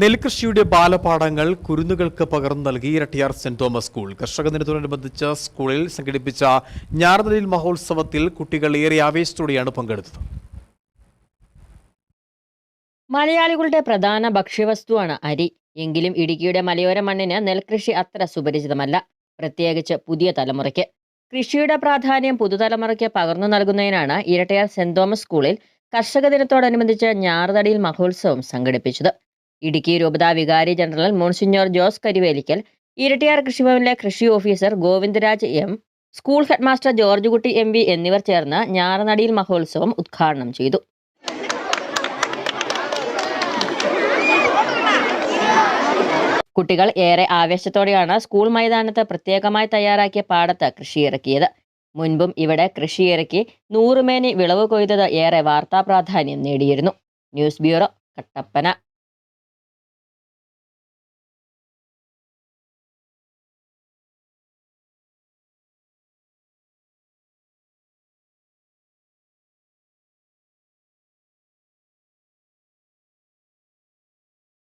നെൽകൃഷിയുടെ ബാലപാഠങ്ങൾ കുരുന്നുകൾക്ക് പകർന്നു നൽകി ഇരട്ടിയാർ സെന്റ് തോമസ് സ്കൂൾ. കർഷക ദിനത്തോടനുബന്ധിച്ച് സ്കൂളിൽ സംഘടിപ്പിച്ച ഞാറുതലിൽ മഹോത്സവത്തിൽ കുട്ടികൾ ഏറെ ആവേശത്തോടെയാണ് പങ്കെടുത്തത്. മലയാളികളുടെ പ്രധാന ഭക്ഷ്യവസ്തുവാണ് അരി. എങ്കിലും ഇടുക്കിയുടെ മലയോര മണ്ണിന് നെൽകൃഷി അത്ര സുപരിചിതമല്ല. പ്രത്യേകിച്ച് പുതിയ തലമുറയ്ക്ക്. കൃഷിയുടെ പ്രാധാന്യം പുതുതലമുറയ്ക്ക് പകർന്നു നൽകുന്നതിനാണ് ഇരട്ടയാർ സെന്റ് തോമസ് സ്കൂളിൽ കർഷക ദിനത്തോടനുബന്ധിച്ച് ഞാറുതടിയിൽ മഹോത്സവം സംഘടിപ്പിച്ചത്. ഇടുക്കി രൂപത വികാരി ജനറൽ മോൺസിഞ്ഞോർ ജോസ് കരിവേലിക്കൽ ഇരട്ടിയാർ കൃഷിഭവനിലെ കൃഷി officer Govindaraj M school headmaster George Kutty M V എന്നിവർ ചേർന്ന് ഞാറനടിയിൽ മഹോത്സവം ഉദ്ഘാടനം ചെയ്തു. കുട്ടികൾ ഏറെ ആവേശത്തോടെയാണ് സ്കൂൾ മൈതാനത്ത് പ്രത്യേകമായി തയ്യാറാക്കിയ പാടത്ത് കൃഷിയിറക്കിയത് മുൻപും ഇവിടെ കൃഷിയിറക്കി നൂറുമേനി വിളവ് കൊയ്തത് ഏറെ വാർത്താ പ്രാധാന്യം നേടിയിരുന്നു. News bureau Kattappana.